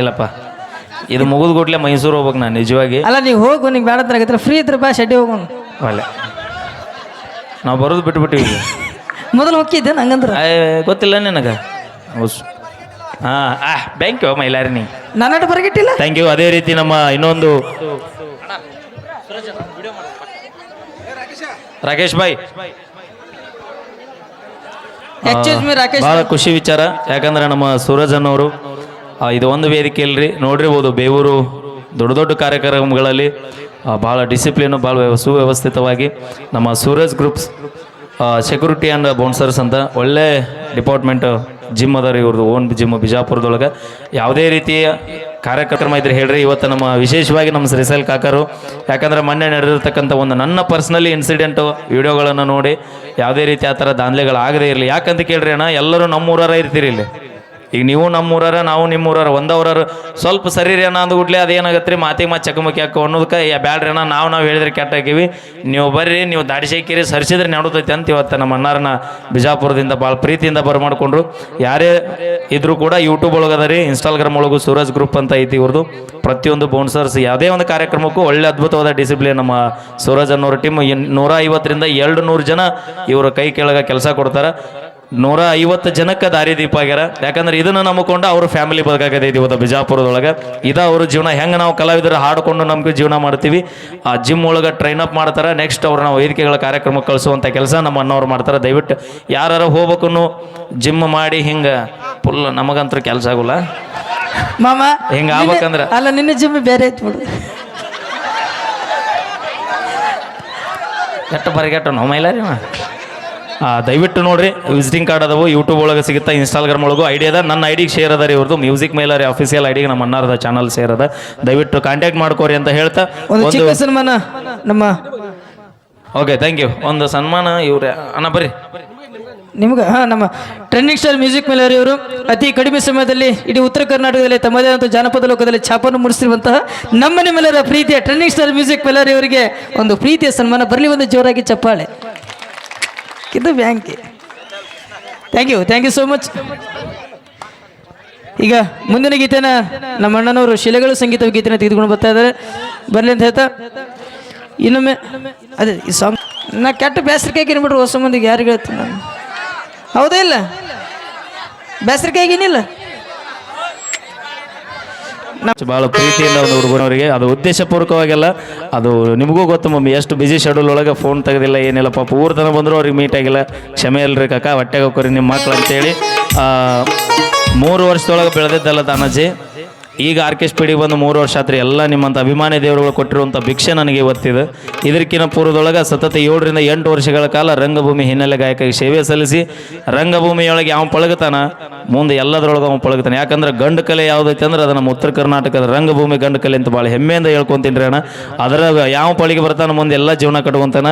ಇಲ್ಲಪ್ಪ. ಇದು ಮುಗಿದು ಕೊಟ್ಲೆ ಮೈಸೂರು ಹೋಗ್ಬೇಕು ನಾನು ನಿಜವಾಗಿ. ಅಲ್ಲ ನೀವು ಹೋಗು ನಿಂಗೆ ಬೇಡ ಅಂತ ಫ್ರೀ ಇದ್ರೆ ಬಾ ಶೆಡ್ಡಿ ಹೋಗೋಣ ಅಲ್ಲ ನಾವು ಬರೋದು ಬಿಟ್ಬಿಟ್ಟಿವಿ. ಮೊದಲು ಹೋಗಿದ್ದೆ ನಂಗಂದ್ರೆ. ಗೊತ್ತಿಲ್ಲ ನಿನಗೆ? ಹಾಂ ಆ ಬ್ಯಾಂಕ್ ಯು ಮೈಲಾರಿ ನೀ ನನ್ನಟ ಬರಗಿಟ್ಟಿಲ್ಲ? ಥ್ಯಾಂಕ್ ಯು ಅದೇ ರೀತಿ ನಮ್ಮ ಇನ್ನೊಂದು ರಾಕೇಶ್ ಭಾಯ್. ಎಕ್ಸ್ಚೇಂಜ್ ಮೀ ರಾಕೇಶ್ ಭಾಳ ಖುಷಿ ವಿಚಾರ. ಯಾಕಂದ್ರೆ ನಮ್ಮ ಸೂರಜ್ ಅನ್ನೋರು ಇದು ಒಂದು ವೇದಿಕೆ ಇಲ್ರಿ. ನೋಡಿರ್ಬೋದು ಬೇವೂರು ದೊಡ್ಡ ದೊಡ್ಡ ಕಾರ್ಯಕ್ರಮಗಳಲ್ಲಿ ಭಾಳ ಡಿಸಿಪ್ಲಿನು ಭಾಳ ವ್ಯವ- ಸುವ್ಯವಸ್ಥಿತವಾಗಿ ನಮ್ಮ Suraj groups security and bouncers ಅಂತ ಒಳ್ಳೆ ಡಿಪಾರ್ಟ್ಮೆಂಟ್ ಜಿಮ್ ಅದ ರೀ ಇವ್ರದ್ದು ಓನ್ ಜಿಮ್ ಬಿಜಾಪುರದೊಳಗೆ. ಯಾವುದೇ ರೀತಿಯ ಕಾರ್ಯಕ್ರಮ ಇದ್ರೆ ಹೇಳ್ರಿ, ಇವತ್ತು ನಮ್ಮ ವಿಶೇಷವಾಗಿ ನಮ್ಮ ಶ್ರೀಸೈಲ್ ಕಾಕರು, ಯಾಕಂದ್ರೆ ಮೊನ್ನೆ ನಡೆದಿರ್ತಕ್ಕಂಥ ಒಂದು ನನ್ನ ಪರ್ಸ್ನಲಿ ಇನ್ಸಿಡೆಂಟು ವಿಡಿಯೋಗಳನ್ನು ನೋಡಿ, ಯಾವುದೇ ರೀತಿ ಆ ಥರ ದಾಂಧಲೆಗಳು ಆಗದೇ ಇರಲಿ. ಯಾಕಂತ ಕೇಳ್ರಿ ಅಣ್ಣ, ಎಲ್ಲರೂ ನಮ್ಮೂರಾರ ಇರ್ತೀರಿ ಇಲ್ಲಿ. ಈಗ ನೀವು ನಮ್ಮೂರಾರ, ನಾವು ನಿಮ್ಮೂರಾರ ಒಂದವರ ಸ್ವಲ್ಪ ಸರಿ ರೀ ಅಣ್ಣ ಅಂದ್ಬಿಟ್ಲೆ ಅದೇನಾಗತ್ತೆ ರೀ ಮಾತಿಗೆ ಮಾತು ಚಕಮಕಿ ಹಾಕೋ ಅನ್ನೋದಕ್ಕೆ ಬ್ಯಾಡ್ರಿ ಅಣ್ಣ, ನಾವು ನಾವು ಹೇಳಿದ್ರೆ ಕೆಟ್ಟ ಹಾಕಿವಿ ನೀವು ಬರ್ರಿ, ನೀವು ದಾಡಿಸೇಕಿರಿ ಸರಿಸಿದ್ರೆ ನಡತೈತೆ ಅಂತ ಇವತ್ತು ನಮ್ಮ ಅಣ್ಣಾರನ್ನ ಬಿಜಾಪುರದಿಂದ ಭಾಳ ಪ್ರೀತಿಯಿಂದ ಬರಮಾಡ್ಕೊಂಡ್ರು. ಯಾರೇ ಇದ್ರೂ ಕೂಡ ಯೂಟ್ಯೂಬ್ ಒಳಗದ ರೀ ಇನ್ಸ್ಟಾಗ್ರಾಮ್ ಒಳಗೂ ಸೂರಜ್ ಗ್ರೂಪ್ ಅಂತ ಐತಿ ಇವ್ರದ್ದು ಪ್ರತಿಯೊಂದು ಬೌನ್ಸರ್ಸ್ ಯಾವುದೇ ಒಂದು ಕಾರ್ಯಕ್ರಮಕ್ಕೂ ಒಳ್ಳೆ ಅದ್ಭುತವಾದ ಡಿಸಿಪ್ಲಿನ್ ನಮ್ಮ ಸೂರಜ್ ಅನ್ನೋರು ಟೀಮ್ ನೂರ ಐವತ್ತರಿಂದ ಎರಡು ನೂರು ಜನ ಇವರು ಕೈ ಕೆಳಗೆ ಕೆಲಸ ಕೊಡ್ತಾರೆ. ನೂರ ಐವತ್ತು ಜನಕ್ಕೆ ದಾರಿದೀಪ ಆಗ್ಯಾರ. ಯಾಕಂದ್ರೆ ಇದನ್ನ ನಂಬಿಕೊಂಡು ಅವ್ರ ಫ್ಯಾಮಿಲಿ ಬದುಕಾಗತೈತಿ ಇವತ್ತು ಬಿಜಾಪುರದೊಳಗೆ. ಇದ ಅವ್ರ ಜೀವನ. ಹೆಂಗೆ ನಾವು ಕಲಾವಿದರು ಹಾಡ್ಕೊಂಡು ನಮ್ಗೆ ಜೀವನ ಮಾಡ್ತೀವಿ. ಆ ಜಿಮ್ ಒಳಗೆ ಟ್ರೈನ್ ಅಪ್ ಮಾಡ್ತಾರೆ. ನೆಕ್ಸ್ಟ್ ಅವ್ರು ನಾವು ವೇದಿಕೆಗಳ ಕಾರ್ಯಕ್ರಮಕ್ಕೆ ಕಳಿಸುವಂಥ ಕೆಲಸ ನಮ್ಮ ಅಣ್ಣವ್ರು ಮಾಡ್ತಾರೆ. ದಯವಿಟ್ಟು ಯಾರು ಹೋಗ್ಬೇಕು ಜಿಮ್ ಮಾಡಿ ಹಿಂಗೆ ಫುಲ್ ನಮಗಂತೂ ಕೆಲಸ ಆಗೋಲ್ಲ. ಮಾಮ ಹಿಂಗೆ ಆಗ್ಬೇಕಂದ್ರೆ? ಅಲ್ಲ ನಿನ್ನ ಜಿಮ್ ಬೇರೆ ಐತ್ ಬಿಡು. ಕೆಟ್ಟ ಬರಿಗೆಟ್ಟ ನಾವು ಮೈಲಾರಿ ದಯವಿಟ್ಟು ನೋಡ್ರಿ ವಿಸಿಟಿಂಗ್ ಕಾರ್ಡ್ ಅದಾವು ಯೂಟ್ಯೂಬ್ ಒಳಗೆ ಸಿಗುತ್ತಾ ಇನ್ಸ್ಟಾಗ್ರಾಮ್ ಒಳಗೂ ಐಡಿ ಅದ. ನನ್ನ ಐಡಿಗೆ ಶೇರ್ ಅದ ರೀ ಇವ್ರದ್ದು ಮ್ಯೂಸಿಕ್ ಮೈಲಾರಿ ಅಫಿಷಿಯಲ್ ಐಡಿಗೆ ನಮ್ಮ ಅಣ್ಣಾರದ ಚಾನಲ್ ಸೇರ್ ಅದ. ದಯವಿಟ್ಟು ಕಾಂಟ್ಯಾಕ್ಟ್ ಮಾಡ್ಕೋರಿ ಅಂತ ಹೇಳ್ತಾ ಒಂದು ಚಿಕ್ಕ ಸನ್ಮಾನ ನಮ್ಮ ಓಕೆ ಥ್ಯಾಂಕ್ ಯು ಒಂದು ಸನ್ಮಾನ ಇವ್ರೆ. ಅಣ್ಣ ಬರ್ರಿ. ನಿಮ್ಗೆ ಹಾಂ ನಮ್ಮ ಟ್ರೆಂಡಿಂಗ್ ಸ್ಟಾರ್ ಮ್ಯೂಸಿಕ್ ಮೇಲೆ ಇವರು. ಅತಿ ಕಡಿಮೆ ಸಮಯದಲ್ಲಿ ಇಡೀ ಉತ್ತರ ಕರ್ನಾಟಕದಲ್ಲಿ ತಮ್ಮದೇ ಆದಂಥ ಜಾನಪದ ಲೋಕದಲ್ಲಿ ಛಾಪನ್ನು ಮೂಡಿಸಿರುವಂತಹ ನಮ್ಮ ನಿಮ್ಮೆಲ್ಲರ ಪ್ರೀತಿಯ ಟ್ರೆಂಡಿಂಗ್ ಸ್ಟಾರ್ ಮ್ಯೂಸಿಕ್ ಮೇಲರ್ ಅವರಿಗೆ ಒಂದು ಪ್ರೀತಿಯ ಸನ್ಮಾನ. ಬರಲಿ ಒಂದು ಜೋರಾಗಿ ಚಪ್ಪಾಳೆ. ಇದು ಬ್ಯಾಂಕಿ thank you thank you so much ಈಗ ಮುಂದಿನ ಗೀತೆನ ನಮ್ಮ ಅಣ್ಣನವರು ಶಿಲೆಗಳು ಸಂಗೀತ ಗೀತೆನ ತೆಗೆದುಕೊಂಡು ಬರ್ತಾ ಇದ್ದಾರೆ. ಬರಲಿ ಅಂತ ಹೇಳ್ತಾ. ಇನ್ನೊಮ್ಮೆ, ಅದೇ ಈ ಸಾಂಗ್ ನಾ ಕೆಟ್ಟ ಬೇಸರಿಕಾಯಿ ಏನ್ಬಿಟ್ರು ಹೊಸ ಮಂದಿಗೆ ಯಾರಿಗೆ ಹೇಳ್ತೀನಿ ನಾನು? ಹೌದಾ ಇಲ್ಲ. ಬೇಸರಿಕಾಯಿಗೇನಿಲ್ಲ ಭಾಳ ಪ್ರೀತಿಯಿಂದ ಒಂದು ಹುಡುಗನವರಿಗೆ. ಅದು ಉದ್ದೇಶಪೂರ್ವಕವಾಗೆಲ್ಲ. ಅದು ನಿಮಗೂ ಗೊತ್ತು ಮಮ್ಮಿ, ಎಷ್ಟು ಬಿಸಿ ಶೆಡ್ಯೂಲ್ ಒಳಗೆ ಫೋನ್ ತೆಗೆದಿಲ್ಲ, ಏನಿಲ್ಲ. ಪಾಪ ಊರ್ತನ ಬಂದರೂ ಅವ್ರಿಗೆ ಮೀಟ್ ಆಗಿಲ್ಲ. ಕ್ಷಮೆ ಇಲ್ಲರಿ ಕಾಕ, ಹೊಟ್ಟೆಗೆ ಹೋಗ್ರಿ ನಿಮ್ಮ ಮಕ್ಳು ಅಂತೇಳಿ. ಮೂರು ವರ್ಷದೊಳಗೆ ಬೆಳೆದಿದ್ದಲ್ಲ ತಾನಾಜಿ ಈಗ ಆರ್ ಕೆ ಎಸ್ ಬಂದು ಮೂರು ವರ್ಷ ಆತ್ರಿ, ಎಲ್ಲ ನಿಮ್ಮಂಥ ಅಭಿಮಾನಿ ದೇವರುಗಳು ಕೊಟ್ಟಿರುವಂಥ ಭಿಕ್ಷೆ ನನಗೆ ಇವತ್ತಿದೆ. ಇದಕ್ಕಿಂತ ಪೂರ್ವದೊಳಗೆ ಸತತ ಏಳರಿಂದ ಎಂಟು ವರ್ಷಗಳ ಕಾಲ ರಂಗಭೂಮಿ ಹಿನ್ನೆಲೆ ಗಾಯಕಿಗೆ ಸೇವೆ ಸಲ್ಲಿಸಿ, ರಂಗಭೂಮಿಯೊಳಗೆ ಯಾವ ಪಳಗತಾನ, ಮುಂದೆ ಎಲ್ಲದರೊಳಗೆ ಅವನು ಪಳಗತಾನೆ. ಯಾಕಂದ್ರೆ ಗಂಡು ಕಲೆ ಯಾವುದೈತೆ ಅಂದ್ರೆ ಅದು ನಮ್ಮ ಉತ್ತರ ಕರ್ನಾಟಕದ ರಂಗಭೂಮಿ ಗಂಡು ಕಲೆ ಅಂತ ಭಾಳ ಹೆಮ್ಮೆಯಿಂದ ಹೇಳ್ಕೊಂತೀನಿ ಅಣ್ಣ. ಅದ್ರಾಗ ಯಾವ ಪಳಿಗೆ ಬರ್ತಾನೆ ಮುಂದೆ ಎಲ್ಲ ಜೀವನ ಕಟ್ಕೊಂತಾನ.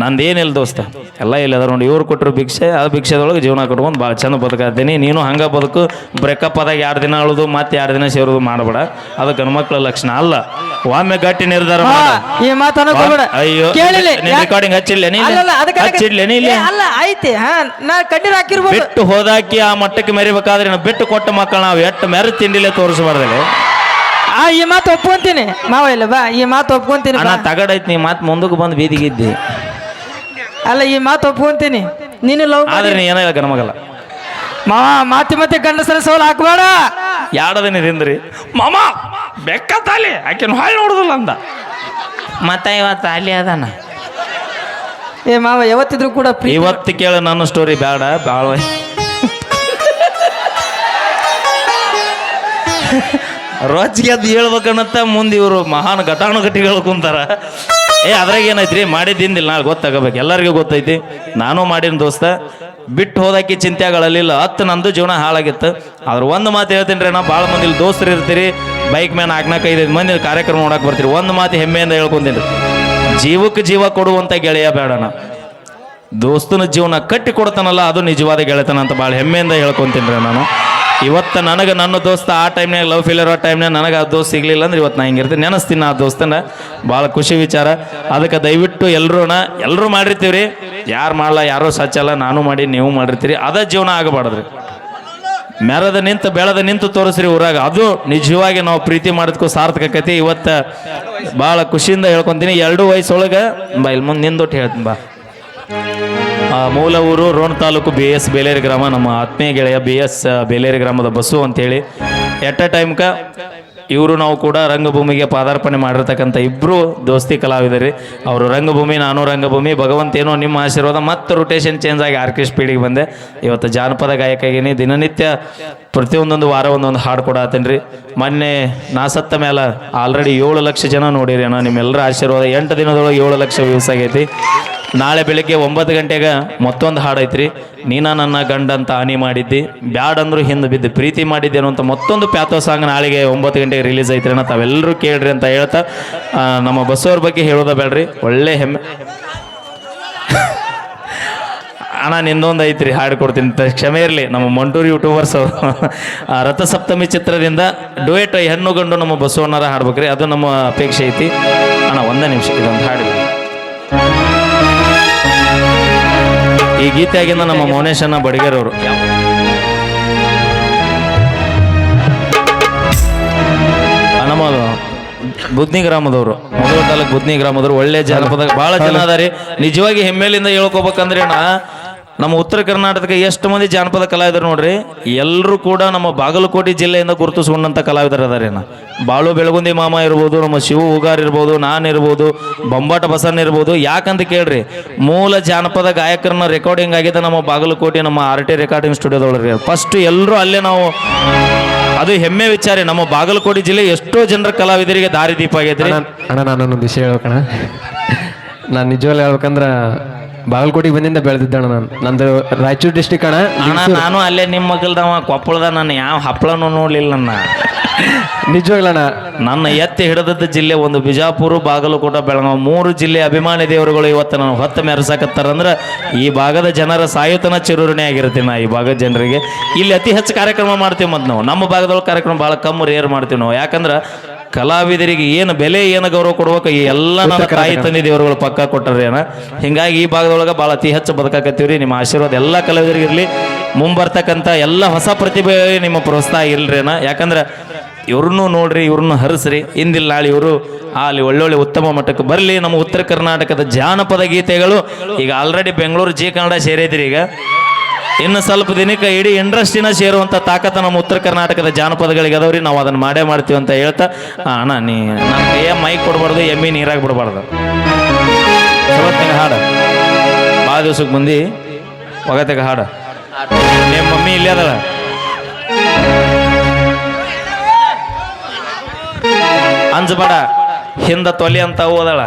ನಂದೇನಿಲ್ಲ ದೋಸ್ತ. ಎಲ್ಲ ಇಲ್ಲ ಅದ್ರ ನೋಡಿ ಇವ್ರು ಕೊಟ್ಟರು ಭಿಕ್ಷೆ ಆ ಭಿಕ್ಷೆದೊಳಗೆ ಜೀವನ ಕಟ್ಕೊಂಡು ಭಾಳ ಚಂದ ಬದುಕಾತೀನಿ. ನೀನು ಹಂಗೆ ಬದುಕು ಬ್ರೇಕಪ್ ಆದಾಗ ಎರಡು ದಿನ ಅಳೋದು ಮತ್ತೆ ಎರಡು ದಿನ ಸೇರೋದು ಮಾಡಬೇಡ. ಅದು ಗಂಡ್ಮಕ್ಳ ಲಕ್ಷಣ ಅಲ್ಲ. ಒಮ್ಮೆ ಗಟ್ಟಿ ನಿರ್ಧಾರ ಈ. ಅಯ್ಯೋ ಕೇಳಿಲ್ಲಿ ರೆಕಾರ್ಡಿಂಗ್ ಹಚ್ಚಿಲ್ಲ ನೀ ಹಚ್ಚಿಡ್ಲೆ ನೀ ಅಲ್ಲ ಐತಿ ಹಾ ನಾ ಕಣ್ಣೀರ್ ಹಾಕಿರ್ಬೋದು. ಬಿಟ್ಟು ಹೋದಾಕಿ ಆ ಮಟ್ಟಕ್ಕೆ ಮೆರಿಬೇಕಾದ್ರೆ ನಾವು ಬಿಟ್ಟು ಕೊಟ್ಟ ಮಕ್ಕಳು ನಾವು ಎಷ್ಟು ಮೆರೆ ತಿಂಡಿಲೆ ತೋರಿಸಬಾರ್ದಲ್ಲಿ ಆ ಈ ಮಾತು ಒಪ್ಕೊಂತೀನಿ. ಮಾವ ಇಲ್ಲ ಬಾ ಈ ಮಾತು ಒಪ್ಕೊಂತೀನಿ. ತಗಡೈತಿ ನೀ ಮಾತು ಮುಂದಕ್ಕೆ ಬಂದು ಬೀದಿಗಿದ್ದೆ ಅಲ್ಲ ಈ ಮಾತು ಒಪ್ಕೊಂತೀನಿ ನೀನು ಲವ್ ಆದ್ರೆ ನೀ ಏನೋ ಹೇಳಕ ನಮಗಲ್ಲ. ಮಾವ ಮಾತಿ ಮತ್ತೆ ಗಂಡಸರ ಸೋಲ್ ಹಾಕ್ಬೇಡ. ಯಾಡದನಿ ರೀ ಮಾಮ ಬೆಕ್ಕ ತಾಲಿ. ಆಕೆನ ಹಾಳು ನೋಡುದಿಲ್ಲ ಅಂದ. ಮತ್ತೆ ಇವತ್ತು ಅಲ್ಲಿ ಅದಾನ? ಏ ಮಾವ ಯಾವತ್ತಿದ್ರು ಕೂಡ ಪ್ರೀತಿ ಇವತ್ತು ಕೇಳ ನನ್ನ ಸ್ಟೋರಿ ಬೇಡ ಭಾಳ ರೊಚ್ಚಿಗೆ ಅದು ಹೇಳ್ಬೇಕನ್ನತ್ತ ಮುಂದೆ ಇವರು ಮಹಾನ್ ಘಟಾನುಘಟಿಗಳು ಕುಂತಾರ. ಏ, ಅದ್ರಾಗ ಏನೈತ್ರಿ? ಮಾಡಿದ್ದಿಂದಿಲ್ಲ ನಾಳೆ ಗೊತ್ತಾಗಬೇಕು. ಎಲ್ಲರಿಗೂ ಗೊತ್ತೈತಿ. ನಾನು ಮಾಡಿನ ದೋಸ್ತ, ಬಿಟ್ಟು ಹೋದಾಕಿ ಚಿಂತೆಗಳಲ್ಲಿಲ್ಲ ಹತ್ತು ನಂದು ಜೀವನ ಹಾಳಾಗಿತ್ತು. ಆದ್ರೆ ಒಂದು ಮಾತು ಹೇಳ್ತೀನಿ ರೀ ನಾ ಭಾಳ ಮಂದಿ ದೋಸ್ತರು ಇರ್ತೀರಿ. ಬೈಕ್ ಮೇಲೆ ನಾಲ್ಕು ಐದೈದು ಮಂದಿ ಕಾರ್ಯಕ್ರಮ ನೋಡಕ್ಕೆ ಬರ್ತೀರಿ. ಒಂದು ಮಾತು ಹೆಮ್ಮೆಯಿಂದ ಹೇಳ್ಕೊಂತೀನಿ ಜೀವಕ್ಕೆ ಜೀವ ಕೊಡುವಂಥ ಗೆಳೆಯ ಬೇಡಣ ದೋಸ್ತನ ಜೀವನ ಕಟ್ಟಿ ಕೊಡ್ತಾನಲ್ಲ ಅದು ನಿಜವಾದ ಗೆಳೆತನ ಅಂತ ಭಾಳ ಹೆಮ್ಮೆಯಿಂದ ಹೇಳ್ಕೊಂತೀನಿ ರೀ ನಾನು. ಇವತ್ತು ನನಗೆ ನನ್ನ ದೋಸ್ತ ಆ ಟೈಮ್ನಾಗ ಲವ್ ಫೇಲಿಯರ್ ಆ ಟೈಮ್ನಾಗ ನನಗೆ ಆ ದೋಸ್ತ ಸಿಗಲಿಲ್ಲ ಅಂದ್ರೆ ಇವತ್ತು ನಾ ಹಿಂಗಿರ್ತೀನಿ ನೆನೆಸ್ತೀನಿ ಆ ದೋಸ್ತನ. ಭಾಳ ಖುಷಿ ವಿಚಾರ. ಅದಕ್ಕೆ ದಯವಿಟ್ಟು ಎಲ್ಲರೂ ಎಲ್ಲರೂ ಮಾಡಿರ್ತೀವಿ ರೀ ಯಾರು ಮಾಡಲ್ಲ ಯಾರೋ ಸಚ್ಚಲ್ಲ ನಾನು ಮಾಡಿ, ನೀವು ಮಾಡಿರ್ತೀರಿ. ಅದೇ ಜೀವನ ಆಗಬಾರ್ದ್ರಿ. ಮೆರದ ನಿಂತು, ಬೆಳೆದ ನಿಂತು ತೋರಿಸ್ರಿ ಊರಾಗ. ಅದು ನಿಜವಾಗಿ ನಾವು ಪ್ರೀತಿ ಮಾಡಿದ್ಕೂ ಸಾರ್ಥಕತೆ ಇವತ್ತು ಭಾಳ ಖುಷಿಯಿಂದ ಹೇಳ್ಕೊಂತೀನಿ. ಎರಡು ವಯಸ್ಸೊಳಗೆ, ಬಾ, ಇಲ್ಲಿ ಮುಂದೆ ನಿಂದೊಟ್ಟು ಹೇಳ್ತೀನಿ, ಬಾ. ಮೂಲ ಊರು ರೋಣ ತಾಲೂಕು ಬಿ ಎಸ್ ಬೇಲೇರಿ ಗ್ರಾಮ, ನಮ್ಮ ಆತ್ಮೀಯ ಗೆಳೆಯ ಬಿ ಎಸ್ ಬೇಲೇರಿ ಗ್ರಾಮದ ಬಸ್ಸು ಅಂತೇಳಿ. ಎಟ್ ಅ ಟೈಮ್ಕ ಇವರು ನಾವು ಕೂಡ ರಂಗಭೂಮಿಗೆ ಪಾದಾರ್ಪಣೆ ಮಾಡಿರ್ತಕ್ಕಂಥ ಇಬ್ಬರು ದೋಸ್ತಿ ಕಲಾವಿದರಿ. ಅವರು ರಂಗಭೂಮಿ, ನಾನು ರಂಗಭೂಮಿ ಭಗವಂತೇನೋ ನಿಮ್ಮ ಆಶೀರ್ವಾದ, ಮತ್ತು ರೊಟೇಷನ್ ಚೇಂಜ್ ಆಗಿ ಆರ್ಕೆ ಪೀಳಿಗೆ ಬಂದೆ. ಇವತ್ತು ಜಾನಪದ ಗಾಯಕ ಆಗೀನಿ ದಿನನಿತ್ಯ ಪ್ರತಿಯೊಂದೊಂದು ವಾರ ಒಂದೊಂದು ಹಾಡು ಕೂಡ ಆತೇನ್ರಿ ಮೊನ್ನೆ ನಾ ಸತ್ತ ಮೇಲೆ ಆಲ್ರೆಡಿ ಏಳು ಲಕ್ಷ ಜನ ನೋಡಿರಿ ಅಣ್ಣ. ನಿಮ್ಮೆಲ್ಲರ ಆಶೀರ್ವಾದ. ಎಂಟು ದಿನದೊಳಗೆ ಏಳು ಲಕ್ಷ ವ್ಯೂಸ್ ಆಗೈತಿ. ನಾಳೆ ಬೆಳಿಗ್ಗೆ ಒಂಬತ್ತು ಗಂಟೆಗೆ ಮತ್ತೊಂದು ಹಾಡೈತ್ರಿ ನೀನ ನನ್ನ ಗಂಡ ಅಂತ ಹಾನಿ ಮಾಡಿದ್ದಿ. ಬ್ಯಾಡ್ ಅಂದ್ರು ಹಿಂದೆ ಬಿದ್ದು ಪ್ರೀತಿ ಮಾಡಿದ್ದೆ ಅಂತ ಮತ್ತೊಂದು ಪ್ಯಾಥೋ ಸಾಂಗ್ ನಾಳೆಗೆ ಒಂಬತ್ತು ಗಂಟೆಗೆ ರಿಲೀಸ್ ಐತ್ರಿ ಅಣ್ಣ. ತಾವೆಲ್ಲರೂ ಕೇಳ್ರಿ ಅಂತ ಹೇಳ್ತಾ ನಮ್ಮ ಬಸ್ಸವ್ರ ಬಗ್ಗೆ ಹೇಳೋದ ಬೇಡ್ರಿ. ಒಳ್ಳೆ ಹೆಮ್ಮೆ. ಅಣ್ಣ, ನಿಂದೊಂದು ಐತ್ರಿ ಹಾಡು ಕೊಡ್ತೀನಿ. ಕ್ಷಮೆ ಇರಲಿ. ನಮ್ಮ ಮಂಟೂರು ಯೂಟ್ಯೂಬರ್ಸ್ ಅವರು. ರಥಸಪ್ತಮಿ ಚಿತ್ರದಿಂದ ಡುಯೆಟ್ ಹೆಣ್ಣು ಗಂಡು ನಮ್ಮ ಬಸವಣ್ಣರ ಹಾಡ್ಬೇಕ್ರಿ. ಅದು ನಮ್ಮ ಅಪೇಕ್ಷೆ ಐತಿ. ಅಣ್ಣ, ಒಂದೇ ನಿಮಿಷ ಇದೊಂದು ಹಾಡಿ ಈ ಗೀತೆಯಾಗಿಂದ ನಮ್ಮ ಮೌನೇಶನ ಬಡಿಗೇರವರು. ನಮ್ಮ ಬುದ್ನಿ ಗ್ರಾಮದವರು ಮೊದಲ ತಾಲೂಕು ಬುದ್ನಿ ಗ್ರಾಮದವರು, ಒಳ್ಳೆ ಜನಪದ, ಬಹಳ ಜನ ಅದಾರಿ. ನಿಜವಾಗಿ ಹೆಮ್ಮೆಲಿಂದ ಹೇಳ್ಕೋಬೇಕಂದ್ರೆ ಅಣ್ಣ ನಮ್ಮ ಉತ್ತರ ಕರ್ನಾಟಕಕ್ಕೆ ಎಷ್ಟು ಮಂದಿ ಜಾನಪದ ಕಲಾವಿದರು ನೋಡ್ರಿ? ಎಲ್ಲರೂ ಕೂಡ ನಮ್ಮ ಬಾಗಲಕೋಟೆ ಜಿಲ್ಲೆಯಿಂದ ಗುರುತಿಸ್ಕೊಂಡಂತ ಕಲಾವಿದರು ಅದಾರೆ ಬಾಳು ಬೆಳಗುಂದಿ ಮಾಮ ಇರ್ಬೋದು, ನಮ್ಮ ಶಿವ ಉಗಾರ್ ಇರ್ಬೋದು, ನಾನು ಇರ್ಬೋದು, ಬೊಂಬಾಟ ಬಸನ್ ಇರ್ಬೋದು, ಯಾಕಂತ ಕೇಳ್ರಿ, ಮೂಲ ಜಾನಪದ ಗಾಯಕರನ್ನ ರೆಕಾರ್ಡಿಂಗ್ ಆಗಿದೆ ನಮ್ಮ ಬಾಗಲಕೋಟೆ ನಮ್ಮ ಆರ್ ಟಿ ರೆಕಾರ್ಡಿಂಗ್ ಸ್ಟುಡಿಯೋದೊಳಗೆ ಫಸ್ಟ್ ಎಲ್ಲರೂ ಅಲ್ಲೇ ನಾವು, ಅದು ಹೆಮ್ಮೆ ವಿಚಾರ ನಮ್ಮ ಬಾಗಲಕೋಟೆ ಜಿಲ್ಲೆ ಎಷ್ಟೋ ಜನರ ಕಲಾವಿದರಿಗೆ ದಾರಿದೀಪ ಆಗೈತೆ ಅಣ್ಣ, ನಾನೊಂದು ವಿಷಯ ಹೇಳ್ಬೇಕಣ್ಣ. ನಾನು ನಿಜವಾಗ್ಲೂ ಹೇಳ್ಬೇಕಂದ್ರ ಬಾಗಲಕೋಟೆಗೆ ಬಂದಿಂದ ಬೆಳೆದಿದ್ದೆ ಅಣ್ಣ ನಾನು. ನಂದು ರಾಯಚೂರು ಡಿಸ್ಟಿಕ್ ಅಣ್ಣ. ಅಣ್ಣ ನಾನು ಅಲ್ಲೇ ನಿಮ್ಮ ಮಗಲ್ದವ ಕೊಪ್ಪಳದ ನಾನು ಯಾವ ಹಪ್ಪಳನೂ ನೋಡ್ಲಿಲ್ಲ ನನ್ನ. ನಿಜವಾಗ್ಲಣ್ಣ ನನ್ನ ಎತ್ತಿ ಹಿಡಿದದ್ದ ಜಿಲ್ಲೆ ಒಂದು ಬಿಜಾಪುರ ಬಾಗಲಕೋಟ ಬೆಳಗಾವ್. ಮೂರು ಜಿಲ್ಲೆ ಅಭಿಮಾನಿ ದೇವರುಗಳು ಇವತ್ತು ನಾನು ಹೊತ್ತು ಮೆರೆಸಾಕತ್ತಾರಂದ್ರೆ ಈ ಭಾಗದ ಜನರ ಸಾಯುತನ ಚಿರುರಣೆ ಆಗಿರ್ತೀನಿ ನಾ ಈ ಭಾಗದ ಜನರಿಗೆ. ಇಲ್ಲಿ ಅತಿ ಹೆಚ್ಚು ಕಾರ್ಯಕ್ರಮ ಮಾಡ್ತೀವಿ ಮತ್ತು ನಾವು. ನಮ್ಮ ಭಾಗದೊಳಗೆ ಕಾರ್ಯಕ್ರಮ ಭಾಳ ಕಮ್ಮು ರೇರ್ ಮಾಡ್ತೀವಿ ನಾವು. ಯಾಕಂದ್ರೆ ಕಲಾವಿದರಿಗೆ ಏನು ಬೆಲೆ ಏನು ಗೌರವ ಕೊಡ್ಬೇಕು ಈ ಎಲ್ಲ ನನ್ನ ತಾಯಿ ತಂದೆ ದೇವರುಗಳು ಪಕ್ಕ ಕೊಟ್ಟರೆ ಏನ? ಹಿಂಗಾಗಿ ಈ ಭಾಗದೊಳಗೆ ಭಾಳ ಅತಿ ಹೆಚ್ಚು ಬದುಕಾಕತ್ತೀವ್ರಿ. ನಿಮ್ಮ ಆಶೀರ್ವಾದ ಎಲ್ಲ ಕಲಾವಿದರಿಗೆ ಇರಲಿ. ಮುಂಬರ್ತಕ್ಕಂಥ ಎಲ್ಲ ಹೊಸ ಪ್ರತಿಭೆ ನಿಮ್ಮ ಪ್ರೋತ್ಸಾಹ ಇಲ್ರೇನ ಯಾಕಂದ್ರೆ ಇವ್ರನ್ನೂ ನೋಡ್ರಿ ಇವ್ರನ್ನೂ ಹರಿಸ್ರಿ. ಇಂದಿಲ್ಲ ನಾಳೆ ಇವರು ಅಲ್ಲಿ ಒಳ್ಳೊಳ್ಳೆ ಉತ್ತಮ ಮಟ್ಟಕ್ಕೆ ಬರಲಿ. ನಮ್ಮ ಉತ್ತರ ಕರ್ನಾಟಕದ ಜಾನಪದ ಗೀತೆಗಳು ಈಗ ಆಲ್ರೆಡಿ ಬೆಂಗಳೂರು ಜಿ ಕನ್ನಡ ಸೇರಿದ್ರಿ ಈಗ. ಇನ್ನು ಸ್ವಲ್ಪ ದಿನಕ್ಕೆ ಇಡೀ ಇಂಡಸ್ಟ್ರಿನ ಸೇರುವಂಥ ತಾಕತ್ತು ನಮ್ಮ ಉತ್ತರ ಕರ್ನಾಟಕದ ಜಾನಪದಗಳಿಗೆ ಅದಾವ್ರಿ. ನಾವು ಅದನ್ನು ಮಾಡೇ ಮಾಡ್ತೀವಿ ಅಂತ ಹೇಳ್ತಾ ಅಣ್ಣ, ನೀ ನಮಗೆ ಕೈಯ ಮೈಕ್ ಕೊಡಬಾರ್ದು, ಎಮ್ಮಿ ನೀರಾಗಿ ಬಿಡಬಾರ್ದು. ಚಲೋತ್ತಿನ ಹಾಡು. ಭಾಳ ದಿವ್ಸಕ್ಕೆ ಬಂದು, ಒಗತೆಗ ಹಾಡು. ನಿಮ್ಮ ಮಮ್ಮಿ ಇಲ್ಲೇ ಅದಳ. ಅಂಜಬೇಡ ಹಿಂದ ತೊಲಿ ಅಂತ ಓದಳ